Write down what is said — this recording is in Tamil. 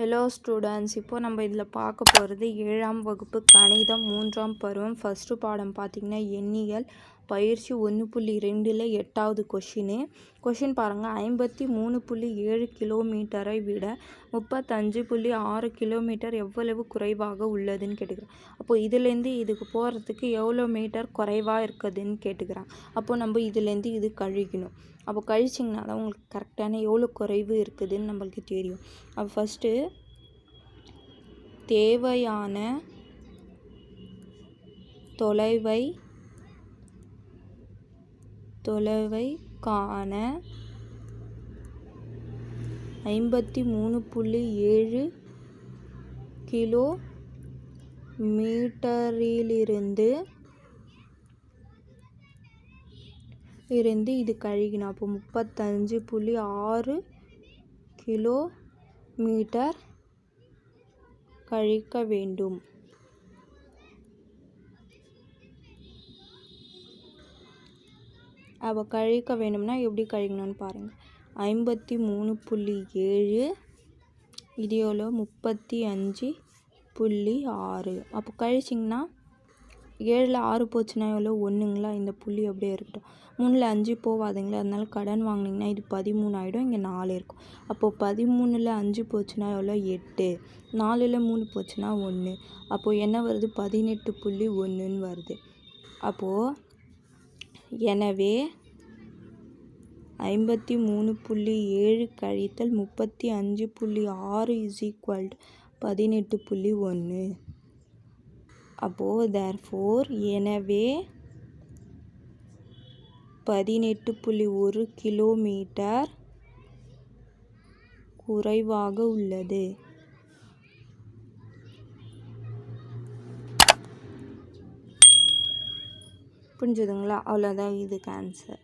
ஹலோ ஸ்டூடெண்ட்ஸ் இப்போ நம்ம இதில் பார்க்க போகிறது ஏழாம் வகுப்பு கணிதம் மூன்றாம் பருவம். ஃபஸ்ட்டு பாடம் பார்த்திங்கன்னா எண்ணியல். பயிற்சி ஒன்று புள்ளி ரெண்டில் எட்டாவது கொஷினு. கொஷின் பாருங்கள் ஐம்பத்தி மூணு புள்ளி ஏழு கிலோமீட்டரை விட முப்பத்தஞ்சு புள்ளி ஆறு கிலோமீட்டர் எவ்வளவு குறைவாக உள்ளதுன்னு கேட்டுக்கிறேன். அப்போது இதுலேருந்து இதுக்கு போகிறதுக்கு எவ்வளோ மீட்டர் குறைவாக இருக்குதுன்னு கேட்டுக்கிறான். அப்போது நம்ம இதுலேருந்து இது கழிக்கணும். அப்போ கழிச்சிங்கன்னா தான் உங்களுக்கு கரெக்டான எவ்வளோ குறைவு இருக்குதுன்னு நம்மளுக்கு தெரியும். அப்போ ஃபஸ்ட்டு தேவையான தொலைவை தொலைவை காண ஐம்பத்தி மூணு புள்ளி ஏழு கிலோ மீட்டரிலிருந்து இருந்து இது கழிக்கணும் அப்போ முப்பத்தஞ்சு புள்ளி ஆறு கிலோ மீட்டர் கழிக்க வேண்டும். அப்போ கழிக்க வேணும்னா எப்படி கழிக்கணும்னு பாருங்கள் ஐம்பத்தி மூணு புள்ளி ஏழு இது எவ்வளோ முப்பத்தி அஞ்சு புள்ளி ஆறு. அப்போ கழிச்சிங்கன்னா ஏழில் ஆறு போச்சுன்னா எவ்வளோ? ஒன்றுங்களா? இந்த புள்ளி அப்படியே இருக்கட்டும். மூணில் அஞ்சு போவாதுங்களா அதனால கடன் வாங்கினீங்கன்னா இது பதிமூணு ஆகிடும் இங்கே நாலு இருக்கும். அப்போது பதிமூணில் அஞ்சு போச்சுன்னா எவ்வளோ? எட்டு. நாலில் மூணு போச்சுன்னா ஒன்று. அப்போது என்ன வருது? பதினெட்டு புள்ளி ஒன்றுன்னு வருது. அப்போது எனவே ஐம்பத்தி மூணு புள்ளி ஏழு கழித்தல் முப்பத்தி அஞ்சு புள்ளி ஆறு இஸ் ஈக்குவல் பதினெட்டு புள்ளி ஒன்று. அப்போது தேர்ஃபோர் எனவே பதினெட்டு புள்ளி ஒரு கிலோமீட்டர் குறைவாக உள்ளது. புரிஞ்சுதுங்களா? அவ்வளோதான் இதுக்கு ஆன்சர்